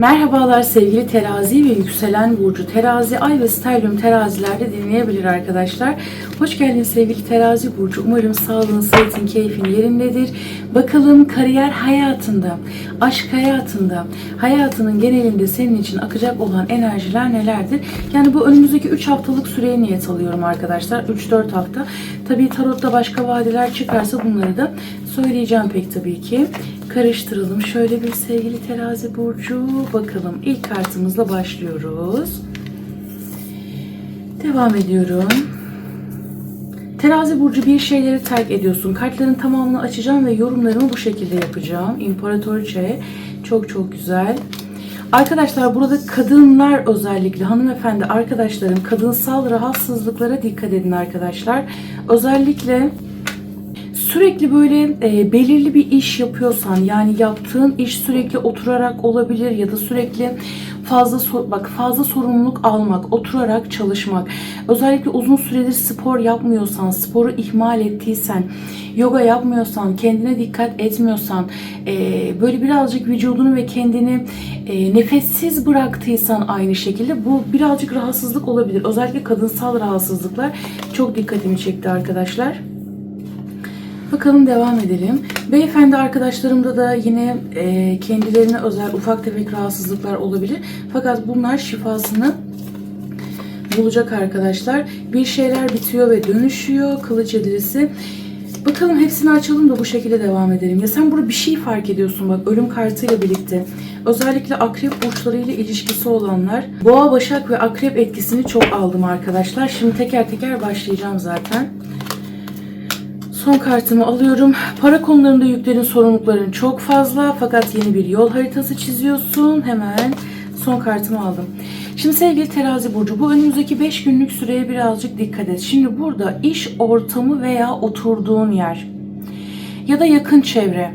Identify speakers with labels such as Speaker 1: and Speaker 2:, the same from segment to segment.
Speaker 1: Merhabalar sevgili terazi ve yükselen burcu terazi ay ve stylium terazilerde dinleyebilir arkadaşlar. Hoş geldiniz sevgili terazi burcu. Umarım sağlığın, sıhhatin, keyfin yerindedir. Bakalım kariyer hayatında, aşk hayatında, hayatının genelinde senin için akacak olan enerjiler nelerdir? Yani bu önümüzdeki 3 haftalık süreye niyet alıyorum arkadaşlar. 3-4 hafta. Tabii tarotta başka vadeler çıkarsa bunları da söyleyeceğim pek tabii ki karıştıralım. Şöyle bir sevgili terazi burcu bakalım. İlk kartımızla başlıyoruz. Devam ediyorum. Terazi burcu bir şeyleri terk ediyorsun. Kartların tamamını açacağım ve yorumlarımı bu şekilde yapacağım. İmparatoriçe çok çok güzel. Arkadaşlar burada kadınlar özellikle hanımefendi arkadaşlarım kadınsal rahatsızlıklara dikkat edin arkadaşlar. Özellikle sürekli böyle e, belirli bir iş yapıyorsan yani yaptığın iş sürekli oturarak olabilir ya da sürekli fazla bak fazla sorumluluk almak, oturarak çalışmak. Özellikle uzun süredir spor yapmıyorsan, sporu ihmal ettiysen, yoga yapmıyorsan, kendine dikkat etmiyorsan, e, böyle birazcık vücudunu ve kendini e, nefessiz bıraktıysan aynı şekilde bu birazcık rahatsızlık olabilir. Özellikle kadınsal rahatsızlıklar çok dikkatimi çekti arkadaşlar. Bakalım devam edelim. Beyefendi arkadaşlarımda da yine e, kendilerine özel ufak tefek rahatsızlıklar olabilir. Fakat bunlar şifasını bulacak arkadaşlar. Bir şeyler bitiyor ve dönüşüyor. Kılıç edilisi. Bakalım hepsini açalım da bu şekilde devam edelim. Ya sen burada bir şey fark ediyorsun bak ölüm kartıyla birlikte. Özellikle akrep burçlarıyla ilişkisi olanlar. Boğa, başak ve akrep etkisini çok aldım arkadaşlar. Şimdi teker teker başlayacağım zaten. Son kartımı alıyorum. Para konularında yüklerin, sorumlulukların çok fazla fakat yeni bir yol haritası çiziyorsun. Hemen son kartımı aldım. Şimdi sevgili terazi burcu bu önümüzdeki 5 günlük süreye birazcık dikkat et. Şimdi burada iş ortamı veya oturduğun yer ya da yakın çevre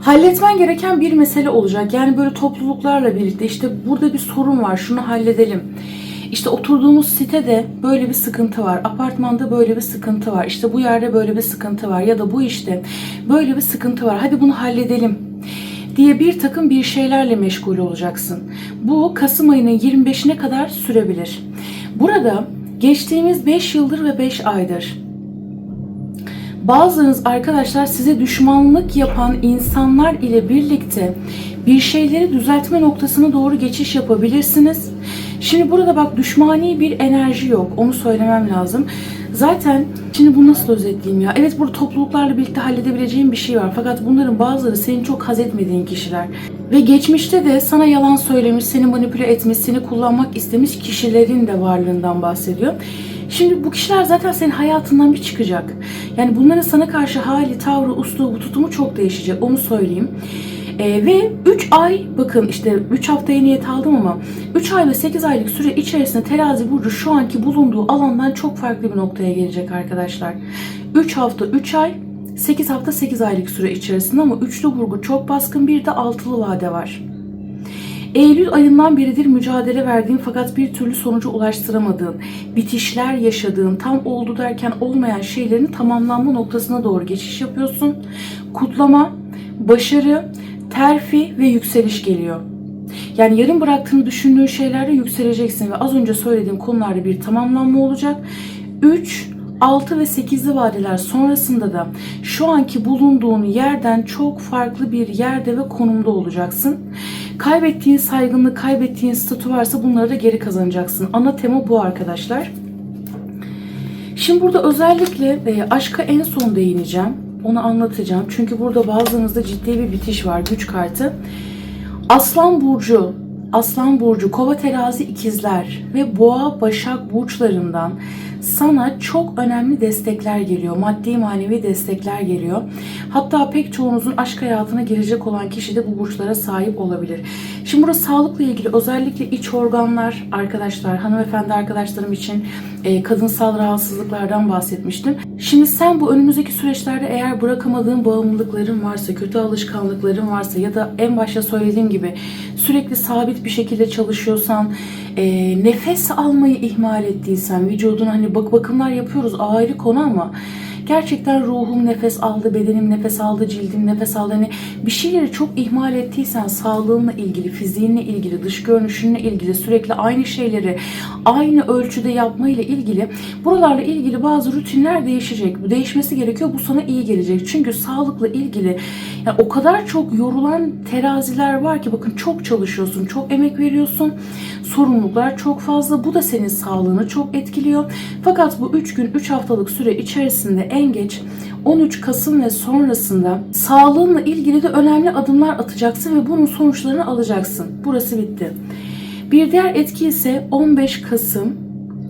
Speaker 1: halletmen gereken bir mesele olacak. Yani böyle topluluklarla birlikte işte burada bir sorun var şunu halledelim. İşte oturduğumuz sitede böyle bir sıkıntı var. Apartmanda böyle bir sıkıntı var. İşte bu yerde böyle bir sıkıntı var. Ya da bu işte böyle bir sıkıntı var. Hadi bunu halledelim diye bir takım bir şeylerle meşgul olacaksın. Bu Kasım ayının 25'ine kadar sürebilir. Burada geçtiğimiz 5 yıldır ve 5 aydır Bazılarınız arkadaşlar size düşmanlık yapan insanlar ile birlikte bir şeyleri düzeltme noktasına doğru geçiş yapabilirsiniz. Şimdi burada bak düşmani bir enerji yok. Onu söylemem lazım. Zaten şimdi bunu nasıl özetleyeyim ya? Evet burada topluluklarla birlikte halledebileceğin bir şey var. Fakat bunların bazıları senin çok haz etmediğin kişiler. Ve geçmişte de sana yalan söylemiş, seni manipüle etmiş, seni kullanmak istemiş kişilerin de varlığından bahsediyor. Şimdi bu kişiler zaten senin hayatından bir çıkacak. Yani bunların sana karşı hali, tavrı, uslubu, tutumu çok değişecek. Onu söyleyeyim. Ee, ve 3 ay bakın işte 3 haftaya niyet aldım ama 3 ay ve 8 aylık süre içerisinde terazi burcu şu anki bulunduğu alandan çok farklı bir noktaya gelecek arkadaşlar. 3 hafta 3 ay 8 hafta 8 aylık süre içerisinde ama üçlü vurgu çok baskın bir de altılı vade var. Eylül ayından beridir mücadele verdiğin fakat bir türlü sonuca ulaştıramadığın, bitişler yaşadığın, tam oldu derken olmayan şeylerin tamamlanma noktasına doğru geçiş yapıyorsun. Kutlama, başarı, terfi ve yükseliş geliyor. Yani yarım bıraktığını düşündüğün şeylerde yükseleceksin ve az önce söylediğim konularda bir tamamlanma olacak. 3, 6 ve 8'li vadeler sonrasında da şu anki bulunduğun yerden çok farklı bir yerde ve konumda olacaksın. Kaybettiğin saygınlık, kaybettiğin statü varsa bunları da geri kazanacaksın. Ana tema bu arkadaşlar. Şimdi burada özellikle e, aşka en son değineceğim. Onu anlatacağım. Çünkü burada bazılarınızda ciddi bir bitiş var. Güç kartı. Aslan Burcu, Aslan Burcu, Kova Terazi ikizler ve Boğa Başak burçlarından sana çok önemli destekler geliyor. Maddi manevi destekler geliyor. Hatta pek çoğunuzun aşk hayatına girecek olan kişi de bu burçlara sahip olabilir. Şimdi burada sağlıkla ilgili özellikle iç organlar arkadaşlar, hanımefendi arkadaşlarım için e, kadınsal rahatsızlıklardan bahsetmiştim. Şimdi sen bu önümüzdeki süreçlerde eğer bırakamadığın bağımlılıkların varsa, kötü alışkanlıkların varsa ya da en başta söylediğim gibi sürekli sabit bir şekilde çalışıyorsan, e, nefes almayı ihmal ettiysen, vücuduna hani bak bakımlar yapıyoruz ayrı konu ama gerçekten ruhum nefes aldı, bedenim nefes aldı, cildim nefes aldı. Hani bir şeyleri çok ihmal ettiysen sağlığınla ilgili, fiziğinle ilgili, dış görünüşünle ilgili sürekli aynı şeyleri aynı ölçüde yapmayla ilgili buralarla ilgili bazı rutinler değişecek. Bu değişmesi gerekiyor. Bu sana iyi gelecek. Çünkü sağlıkla ilgili yani o kadar çok yorulan teraziler var ki bakın çok çalışıyorsun, çok emek veriyorsun. Sorumluluklar çok fazla. Bu da senin sağlığını çok etkiliyor. Fakat bu 3 gün, 3 haftalık süre içerisinde en geç 13 Kasım ve sonrasında sağlığınla ilgili de önemli adımlar atacaksın ve bunun sonuçlarını alacaksın. Burası bitti. Bir diğer etki ise 15 Kasım,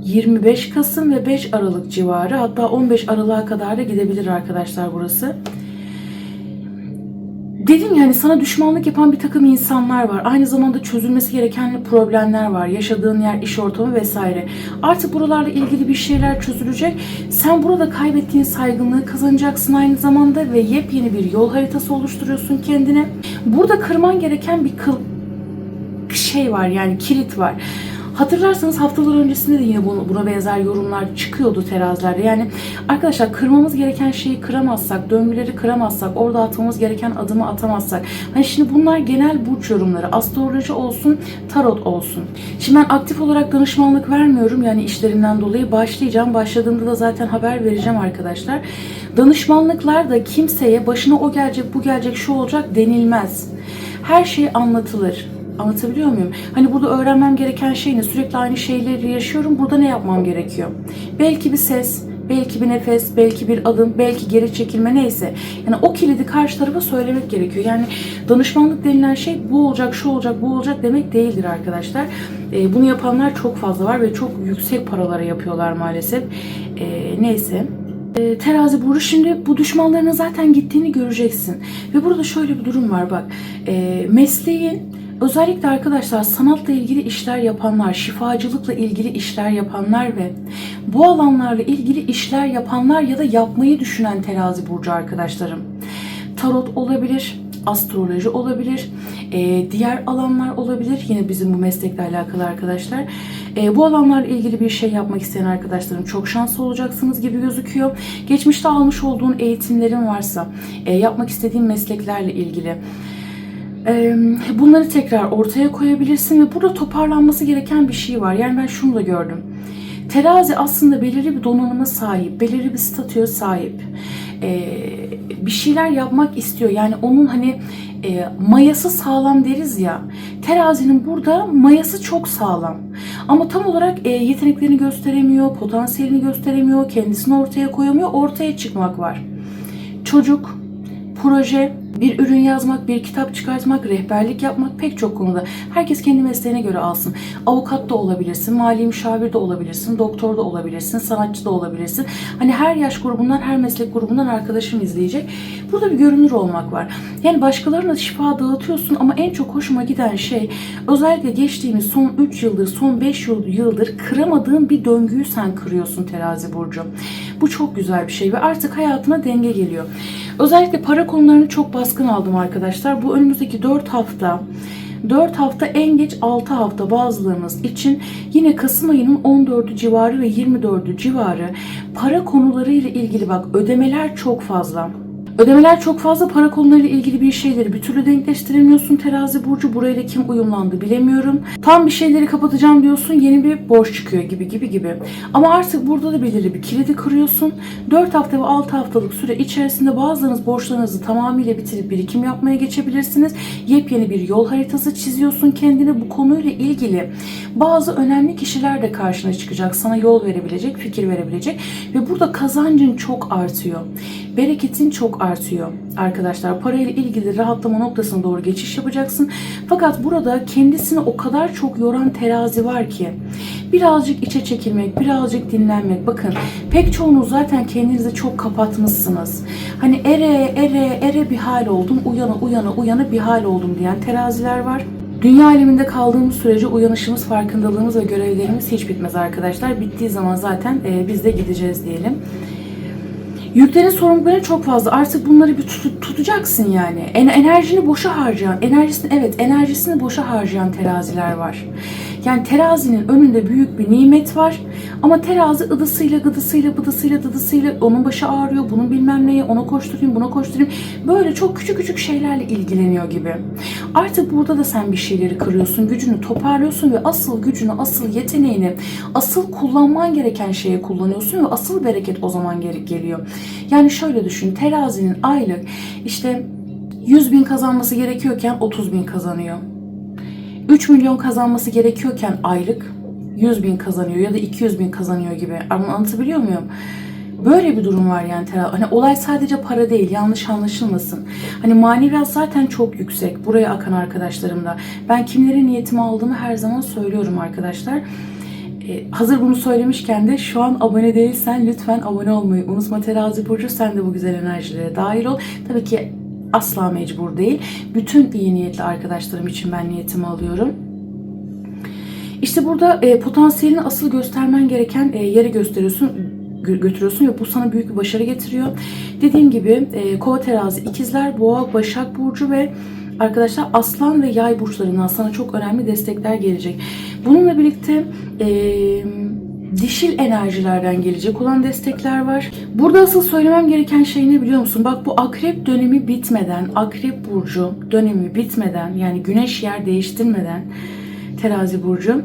Speaker 1: 25 Kasım ve 5 Aralık civarı hatta 15 Aralık'a kadar da gidebilir arkadaşlar burası. Dedim ya hani sana düşmanlık yapan bir takım insanlar var. Aynı zamanda çözülmesi gereken problemler var. Yaşadığın yer, iş ortamı vesaire. Artık buralarla ilgili bir şeyler çözülecek. Sen burada kaybettiğin saygınlığı kazanacaksın aynı zamanda ve yepyeni bir yol haritası oluşturuyorsun kendine. Burada kırman gereken bir kıl şey var yani kilit var. Hatırlarsanız haftalar öncesinde de yine buna, buna benzer yorumlar çıkıyordu terazilerde. Yani arkadaşlar kırmamız gereken şeyi kıramazsak, döngüleri kıramazsak, orada atmamız gereken adımı atamazsak. Hani şimdi bunlar genel burç yorumları. Astroloji olsun, tarot olsun. Şimdi ben aktif olarak danışmanlık vermiyorum. Yani işlerimden dolayı başlayacağım. Başladığımda da zaten haber vereceğim arkadaşlar. Danışmanlıklar da kimseye başına o gelecek, bu gelecek, şu olacak denilmez. Her şey anlatılır. Anlatabiliyor muyum? Hani burada öğrenmem gereken şey ne? Sürekli aynı şeyleri yaşıyorum. Burada ne yapmam gerekiyor? Belki bir ses, belki bir nefes, belki bir adım, belki geri çekilme neyse. Yani o kilidi karşı tarafa söylemek gerekiyor. Yani danışmanlık denilen şey bu olacak, şu olacak, bu olacak demek değildir arkadaşlar. Ee, bunu yapanlar çok fazla var ve çok yüksek paralara yapıyorlar maalesef. Ee, neyse. Ee, Terazi burcu şimdi bu düşmanlarının zaten gittiğini göreceksin. Ve burada şöyle bir durum var bak. Ee, mesleğin Özellikle arkadaşlar sanatla ilgili işler yapanlar, şifacılıkla ilgili işler yapanlar ve bu alanlarla ilgili işler yapanlar ya da yapmayı düşünen terazi burcu arkadaşlarım. Tarot olabilir, astroloji olabilir, e, diğer alanlar olabilir. Yine bizim bu meslekle alakalı arkadaşlar. E, bu alanlarla ilgili bir şey yapmak isteyen arkadaşlarım çok şanslı olacaksınız gibi gözüküyor. Geçmişte almış olduğun eğitimlerin varsa, e, yapmak istediğin mesleklerle ilgili bunları tekrar ortaya koyabilirsin ve burada toparlanması gereken bir şey var. Yani ben şunu da gördüm. Terazi aslında belirli bir donanıma sahip, belirli bir statüye sahip. Bir şeyler yapmak istiyor. Yani onun hani mayası sağlam deriz ya. Terazinin burada mayası çok sağlam. Ama tam olarak yeteneklerini gösteremiyor, potansiyelini gösteremiyor, kendisini ortaya koyamıyor. Ortaya çıkmak var. Çocuk, proje, bir ürün yazmak, bir kitap çıkartmak, rehberlik yapmak pek çok konuda. Herkes kendi mesleğine göre alsın. Avukat da olabilirsin, mali müşavir de olabilirsin, doktor da olabilirsin, sanatçı da olabilirsin. Hani her yaş grubundan, her meslek grubundan arkadaşım izleyecek. Burada bir görünür olmak var. Yani başkalarına şifa dağıtıyorsun ama en çok hoşuma giden şey özellikle geçtiğimiz son 3 yıldır, son 5 yıldır kıramadığın bir döngüyü sen kırıyorsun terazi burcu. Bu çok güzel bir şey ve artık hayatına denge geliyor. Özellikle para konularını çok baskın aldım arkadaşlar. Bu önümüzdeki 4 hafta 4 hafta en geç 6 hafta bazılarınız için yine Kasım ayının 14'ü civarı ve 24'ü civarı para konularıyla ilgili bak ödemeler çok fazla. Ödemeler çok fazla para konularıyla ilgili bir şeyleri bir türlü denkleştiremiyorsun terazi burcu. Burayla kim uyumlandı bilemiyorum. Tam bir şeyleri kapatacağım diyorsun yeni bir borç çıkıyor gibi gibi gibi. Ama artık burada da belirli bir kilidi kırıyorsun. 4 hafta ve 6 haftalık süre içerisinde bazılarınız borçlarınızı tamamıyla bitirip birikim yapmaya geçebilirsiniz. Yepyeni bir yol haritası çiziyorsun kendine bu konuyla ilgili. Bazı önemli kişiler de karşına çıkacak. Sana yol verebilecek, fikir verebilecek ve burada kazancın çok artıyor. Bereketin çok artıyor arkadaşlar. Parayla ilgili rahatlama noktasına doğru geçiş yapacaksın. Fakat burada kendisini o kadar çok yoran terazi var ki birazcık içe çekilmek, birazcık dinlenmek. Bakın pek çoğunuz zaten kendinizi çok kapatmışsınız. Hani ere ere ere bir hal oldum, uyana uyana uyana bir hal oldum diyen teraziler var. Dünya aleminde kaldığımız sürece uyanışımız, farkındalığımız ve görevlerimiz hiç bitmez arkadaşlar. Bittiği zaman zaten e, biz de gideceğiz diyelim. Yüklerin sorumlulukların çok fazla. Artık bunları bir tut- tutacaksın yani. En- enerjini boşa harcayan, enerjisini evet enerjisini boşa harcayan teraziler var. Yani terazinin önünde büyük bir nimet var Ama terazi ıdısıyla gıdısıyla bıdısıyla dıdısıyla onun başı ağrıyor, bunun bilmem neye, ona koşturayım, buna koşturayım. Böyle çok küçük küçük şeylerle ilgileniyor gibi. Artık burada da sen bir şeyleri kırıyorsun, gücünü toparlıyorsun ve asıl gücünü, asıl yeteneğini, asıl kullanman gereken şeye kullanıyorsun ve asıl bereket o zaman geri geliyor. Yani şöyle düşün, terazinin aylık işte 100 bin kazanması gerekiyorken 30 bin kazanıyor. 3 milyon kazanması gerekiyorken aylık 100 bin kazanıyor ya da 200 bin kazanıyor gibi. Anlatabiliyor muyum? Böyle bir durum var yani terazi. Hani olay sadece para değil, yanlış anlaşılmasın. Hani maneviyat zaten çok yüksek. Buraya akan arkadaşlarımda. Ben kimlere niyetimi aldığımı her zaman söylüyorum arkadaşlar. Ee, hazır bunu söylemişken de şu an abone değilsen lütfen abone olmayı unutma terazi burcu. Sen de bu güzel enerjilere dahil ol. Tabii ki asla mecbur değil. Bütün iyi niyetli arkadaşlarım için ben niyetimi alıyorum. İşte burada e, potansiyelini asıl göstermen gereken e, yere gösteriyorsun, gö- götürüyorsun ve bu sana büyük bir başarı getiriyor. Dediğim gibi e, kova terazi, ikizler, boğa, başak burcu ve arkadaşlar aslan ve yay burçlarından sana çok önemli destekler gelecek. Bununla birlikte e, dişil enerjilerden gelecek olan destekler var. Burada asıl söylemem gereken şey ne biliyor musun? Bak bu akrep dönemi bitmeden, akrep burcu dönemi bitmeden yani güneş yer değiştirmeden terazi burcu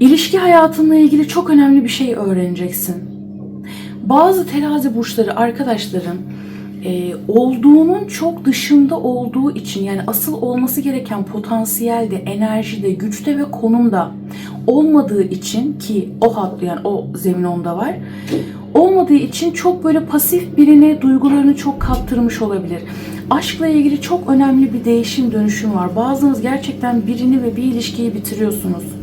Speaker 1: ilişki hayatınla ilgili çok önemli bir şey öğreneceksin. Bazı terazi burçları arkadaşların e, olduğunun çok dışında olduğu için yani asıl olması gereken potansiyelde, enerjide, güçte ve konumda olmadığı için ki o hat yani o zemin onda var. Olmadığı için çok böyle pasif birine duygularını çok kaptırmış olabilir. Aşkla ilgili çok önemli bir değişim dönüşüm var. Bazınız gerçekten birini ve bir ilişkiyi bitiriyorsunuz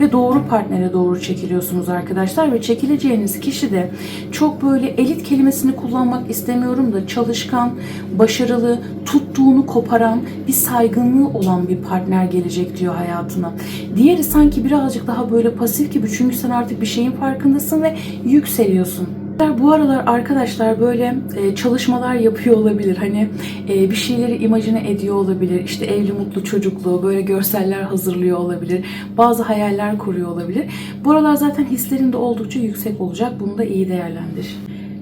Speaker 1: ve doğru partnere doğru çekiliyorsunuz arkadaşlar ve çekileceğiniz kişi de çok böyle elit kelimesini kullanmak istemiyorum da çalışkan, başarılı, tuttuğunu koparan, bir saygınlığı olan bir partner gelecek diyor hayatına. Diğeri sanki birazcık daha böyle pasif gibi çünkü sen artık bir şeyin farkındasın ve yükseliyorsun. Bu aralar arkadaşlar böyle e, çalışmalar yapıyor olabilir. Hani e, bir şeyleri imajine ediyor olabilir. İşte evli mutlu çocukluğu böyle görseller hazırlıyor olabilir. Bazı hayaller kuruyor olabilir. Bu aralar zaten hislerin de oldukça yüksek olacak. Bunu da iyi değerlendir.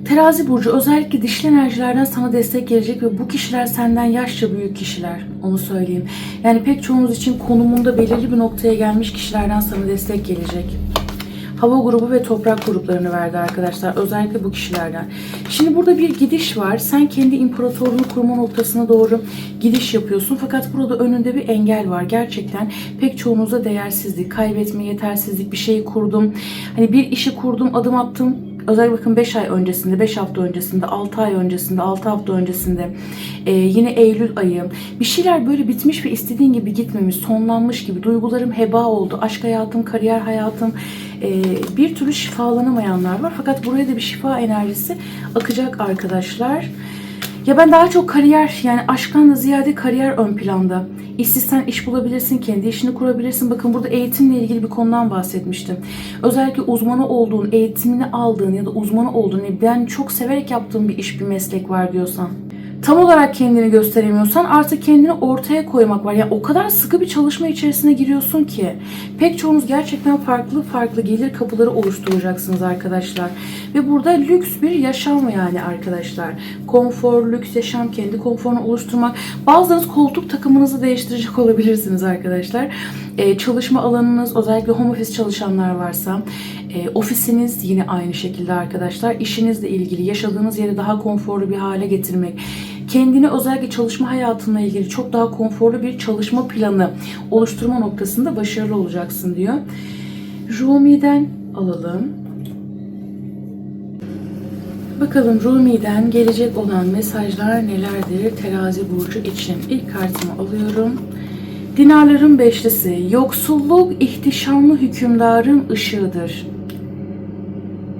Speaker 1: Terazi burcu özellikle dişli enerjilerden sana destek gelecek ve bu kişiler senden yaşça büyük kişiler. Onu söyleyeyim. Yani pek çoğunuz için konumunda belirli bir noktaya gelmiş kişilerden sana destek gelecek hava grubu ve toprak gruplarını verdi arkadaşlar. Özellikle bu kişilerden. Şimdi burada bir gidiş var. Sen kendi imparatorluğunu kurma noktasına doğru gidiş yapıyorsun. Fakat burada önünde bir engel var. Gerçekten pek çoğunuzda değersizlik, kaybetme, yetersizlik bir şeyi kurdum. Hani bir işi kurdum, adım attım özellikle bakın 5 ay öncesinde, 5 hafta öncesinde, 6 ay öncesinde, 6 hafta öncesinde, e, yine Eylül ayı bir şeyler böyle bitmiş ve istediğin gibi gitmemiş, sonlanmış gibi duygularım heba oldu. Aşk hayatım, kariyer hayatım e, bir türlü şifalanamayanlar var. Fakat buraya da bir şifa enerjisi akacak arkadaşlar. Ya ben daha çok kariyer yani aşktan da ziyade kariyer ön planda. İşsizsen iş bulabilirsin, kendi işini kurabilirsin. Bakın burada eğitimle ilgili bir konudan bahsetmiştim. Özellikle uzmanı olduğun, eğitimini aldığın ya da uzmanı olduğun, ben çok severek yaptığım bir iş, bir meslek var diyorsan tam olarak kendini gösteremiyorsan artık kendini ortaya koymak var. Yani o kadar sıkı bir çalışma içerisine giriyorsun ki pek çoğunuz gerçekten farklı farklı gelir kapıları oluşturacaksınız arkadaşlar. Ve burada lüks bir yaşam yani arkadaşlar. Konfor, lüks yaşam, kendi konforunu oluşturmak. Bazılarınız koltuk takımınızı değiştirecek olabilirsiniz arkadaşlar. Ee, çalışma alanınız özellikle home office çalışanlar varsa e, ofisiniz yine aynı şekilde arkadaşlar. İşinizle ilgili yaşadığınız yeri daha konforlu bir hale getirmek kendini özellikle çalışma hayatına ilgili çok daha konforlu bir çalışma planı oluşturma noktasında başarılı olacaksın diyor. Rumi'den alalım. Bakalım Rumi'den gelecek olan mesajlar nelerdir terazi burcu için? İlk kartımı alıyorum. Dinarların beşlisi, yoksulluk ihtişamlı hükümdarın ışığıdır.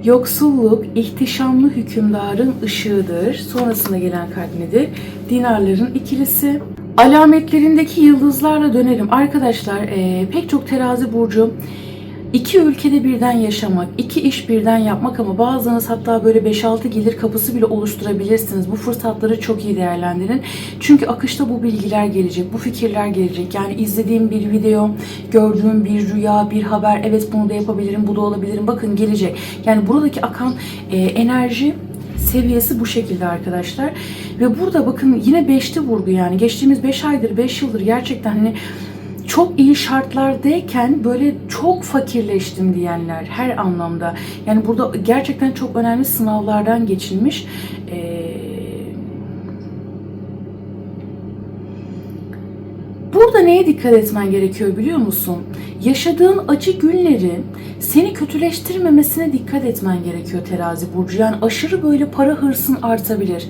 Speaker 1: Yoksulluk ihtişamlı hükümdarın ışığıdır. Sonrasında gelen kart nedir? Dinarların ikilisi. Alametlerindeki yıldızlarla dönelim. Arkadaşlar e, pek çok terazi burcu İki ülkede birden yaşamak, iki iş birden yapmak ama bazılarınız hatta böyle 5-6 gelir kapısı bile oluşturabilirsiniz. Bu fırsatları çok iyi değerlendirin. Çünkü akışta bu bilgiler gelecek, bu fikirler gelecek. Yani izlediğim bir video, gördüğüm bir rüya, bir haber, evet bunu da yapabilirim, bu da olabilirim. Bakın gelecek. Yani buradaki akan e, enerji seviyesi bu şekilde arkadaşlar. Ve burada bakın yine 5'te vurgu yani. Geçtiğimiz 5 aydır, 5 yıldır gerçekten hani çok iyi şartlardayken böyle çok fakirleştim diyenler her anlamda. Yani burada gerçekten çok önemli sınavlardan geçilmiş. Ee, Burada neye dikkat etmen gerekiyor biliyor musun? Yaşadığın acı günleri seni kötüleştirmemesine dikkat etmen gerekiyor terazi burcu. Yani aşırı böyle para hırsın artabilir.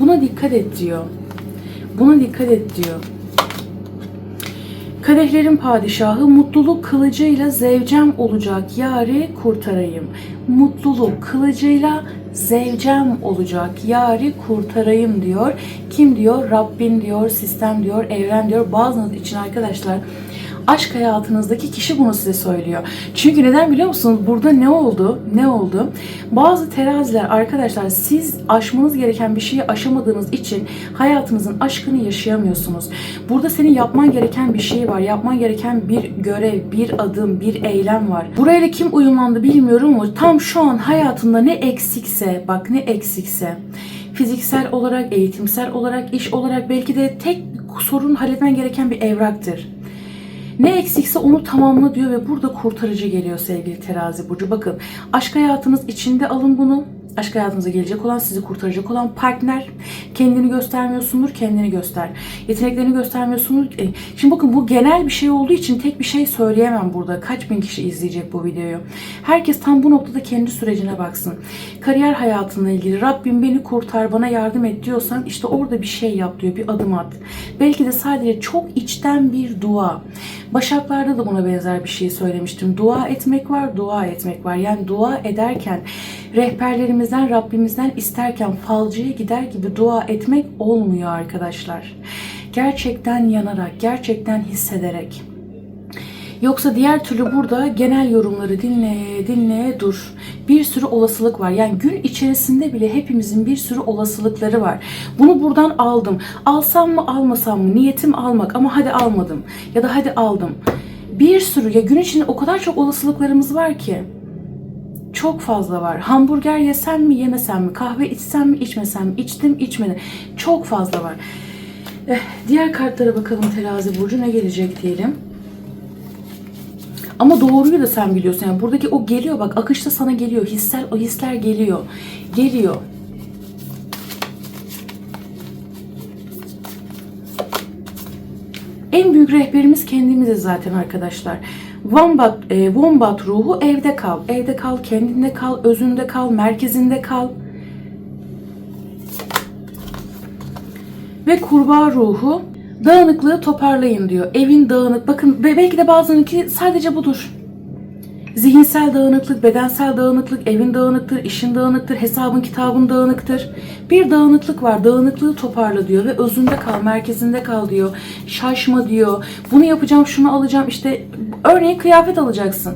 Speaker 1: Buna dikkat et diyor. Buna dikkat et diyor. Kadehlerin padişahı mutluluk kılıcıyla zevcem olacak yari kurtarayım. Mutluluk kılıcıyla zevcem olacak yari kurtarayım diyor. Kim diyor? Rabbin diyor, sistem diyor, evren diyor. Bazınız için arkadaşlar aşk hayatınızdaki kişi bunu size söylüyor. Çünkü neden biliyor musunuz? Burada ne oldu? Ne oldu? Bazı teraziler arkadaşlar siz aşmanız gereken bir şeyi aşamadığınız için hayatınızın aşkını yaşayamıyorsunuz. Burada senin yapman gereken bir şey var. Yapman gereken bir görev, bir adım, bir eylem var. Burayla kim uyumlandı bilmiyorum ama tam şu an hayatında ne eksikse, bak ne eksikse fiziksel olarak, eğitimsel olarak, iş olarak belki de tek sorun halletmen gereken bir evraktır. Ne eksikse onu tamamla diyor ve burada kurtarıcı geliyor sevgili terazi burcu. Bakın aşk hayatınız içinde alın bunu. Aşk hayatınıza gelecek olan, sizi kurtaracak olan partner. Kendini göstermiyorsundur, kendini göster. Yeteneklerini göstermiyorsundur. E, Şimdi bakın bu genel bir şey olduğu için tek bir şey söyleyemem burada. Kaç bin kişi izleyecek bu videoyu. Herkes tam bu noktada kendi sürecine baksın. Kariyer hayatınla ilgili Rabbim beni kurtar, bana yardım et diyorsan işte orada bir şey yap diyor, bir adım at. Belki de sadece çok içten bir dua. Başaklarda da buna benzer bir şey söylemiştim. Dua etmek var, dua etmek var. Yani dua ederken rehberlerimizden, Rabbimizden isterken falcıya gider gibi dua etmek olmuyor arkadaşlar. Gerçekten yanarak, gerçekten hissederek. Yoksa diğer türlü burada genel yorumları dinle, dinle, dur. Bir sürü olasılık var. Yani gün içerisinde bile hepimizin bir sürü olasılıkları var. Bunu buradan aldım. Alsam mı almasam mı? Niyetim almak ama hadi almadım. Ya da hadi aldım. Bir sürü ya gün içinde o kadar çok olasılıklarımız var ki. Çok fazla var. Hamburger yesem mi yemesem mi? Kahve içsem mi içmesem mi? İçtim içmedim. Çok fazla var. Eh, diğer kartlara bakalım terazi burcu ne gelecek diyelim. Ama doğruyu da sen biliyorsun. Yani buradaki o geliyor bak akışta sana geliyor. Hisler o hisler geliyor. Geliyor. En büyük rehberimiz kendimiziz zaten arkadaşlar. Wombat, e, wombat ruhu evde kal. Evde kal, kendinde kal, özünde kal, merkezinde kal. Ve kurbağa ruhu dağınıklığı toparlayın diyor. Evin dağınık. Bakın be- belki de bazılarınınki sadece budur. Zihinsel dağınıklık, bedensel dağınıklık, evin dağınıktır, işin dağınıktır, hesabın kitabın dağınıktır. Bir dağınıklık var. Dağınıklığı toparla diyor ve özünde kal, merkezinde kal diyor. Şaşma diyor. Bunu yapacağım, şunu alacağım. İşte örneğin kıyafet alacaksın.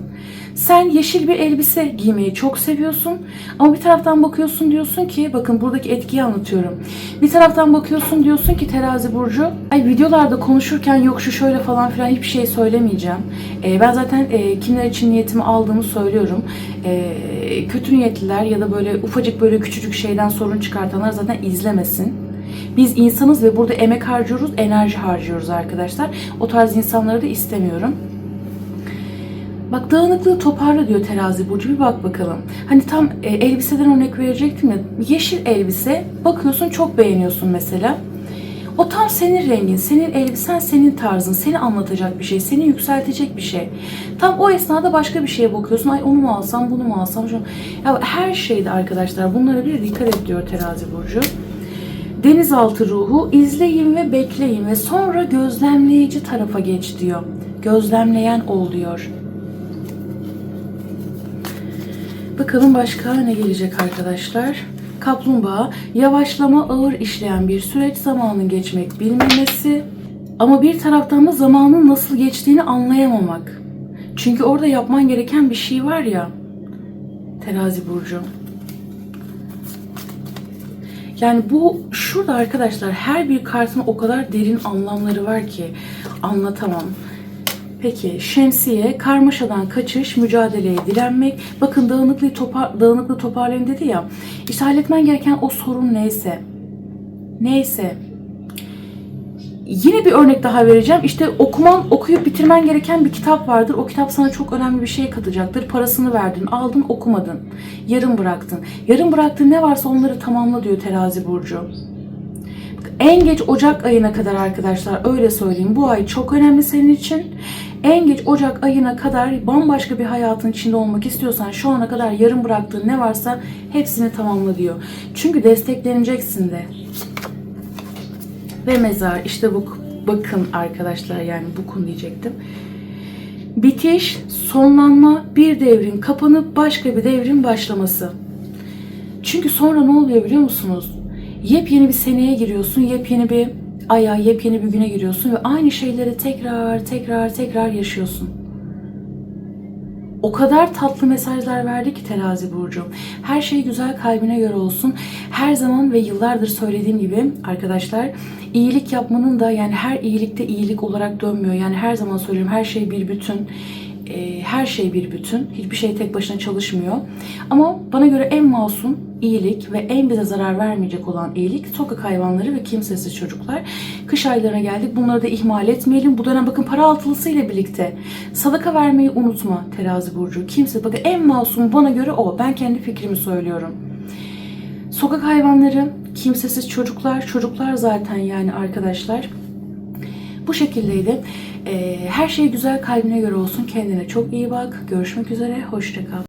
Speaker 1: Sen yeşil bir elbise giymeyi çok seviyorsun ama bir taraftan bakıyorsun diyorsun ki bakın buradaki etkiyi anlatıyorum. Bir taraftan bakıyorsun diyorsun ki terazi burcu ay videolarda konuşurken yok şu şöyle falan filan hiçbir şey söylemeyeceğim. Ee, ben zaten e, kimler için niyetimi aldığımı söylüyorum. Ee, kötü niyetliler ya da böyle ufacık böyle küçücük şeyden sorun çıkartanlar zaten izlemesin. Biz insanız ve burada emek harcıyoruz, enerji harcıyoruz arkadaşlar. O tarz insanları da istemiyorum. Bak dağınıklığı toparla diyor terazi burcu bir bak bakalım. Hani tam e, elbiseden örnek verecektim ya. Yeşil elbise bakıyorsun çok beğeniyorsun mesela. O tam senin rengin, senin elbisen, senin tarzın, seni anlatacak bir şey, seni yükseltecek bir şey. Tam o esnada başka bir şeye bakıyorsun. Ay onu mu alsam, bunu mu alsam? Şunu. Ya her şeyde arkadaşlar bunlara bir dikkat et diyor terazi burcu. Denizaltı ruhu izleyin ve bekleyin ve sonra gözlemleyici tarafa geç diyor. Gözlemleyen ol diyor. Bakalım başka ne gelecek arkadaşlar? Kaplumbağa, yavaşlama ağır işleyen bir süreç zamanın geçmek bilmemesi ama bir taraftan da zamanın nasıl geçtiğini anlayamamak. Çünkü orada yapman gereken bir şey var ya. Terazi burcu. Yani bu şurada arkadaşlar her bir kartın o kadar derin anlamları var ki anlatamam. Peki şemsiye, karmaşadan kaçış, mücadeleye direnmek. Bakın dağınıklığı, topar, dağınıklığı toparlayın dedi ya. İşte halletmen gereken o sorun neyse. Neyse. Yine bir örnek daha vereceğim. İşte okuman, okuyup bitirmen gereken bir kitap vardır. O kitap sana çok önemli bir şey katacaktır. Parasını verdin, aldın, okumadın. Yarım bıraktın. Yarım bıraktığın ne varsa onları tamamla diyor terazi burcu. En geç Ocak ayına kadar arkadaşlar öyle söyleyeyim. Bu ay çok önemli senin için. En geç Ocak ayına kadar bambaşka bir hayatın içinde olmak istiyorsan şu ana kadar yarım bıraktığın ne varsa hepsini tamamla diyor. Çünkü destekleneceksin de. Ve mezar işte bu bakın arkadaşlar yani bukun diyecektim. Bitiş, sonlanma, bir devrin kapanıp başka bir devrin başlaması. Çünkü sonra ne oluyor biliyor musunuz? Yepyeni bir seneye giriyorsun, yepyeni bir aya, yepyeni bir güne giriyorsun ve aynı şeyleri tekrar tekrar tekrar yaşıyorsun. O kadar tatlı mesajlar verdi ki terazi burcu. Her şey güzel kalbine göre olsun. Her zaman ve yıllardır söylediğim gibi arkadaşlar iyilik yapmanın da yani her iyilikte iyilik olarak dönmüyor. Yani her zaman söylüyorum her şey bir bütün. Ee, her şey bir bütün. Hiçbir şey tek başına çalışmıyor. Ama bana göre en masum iyilik ve en bize zarar vermeyecek olan iyilik sokak hayvanları ve kimsesiz çocuklar. Kış aylarına geldik. Bunları da ihmal etmeyelim. Bu dönem bakın para altılısı ile birlikte sadaka vermeyi unutma terazi burcu. Kimse bakın en masum bana göre o. Ben kendi fikrimi söylüyorum. Sokak hayvanları, kimsesiz çocuklar, çocuklar zaten yani arkadaşlar. Bu şekildeydi. Ee, her şey güzel kalbine göre olsun. Kendine çok iyi bak. Görüşmek üzere. Hoşça kal.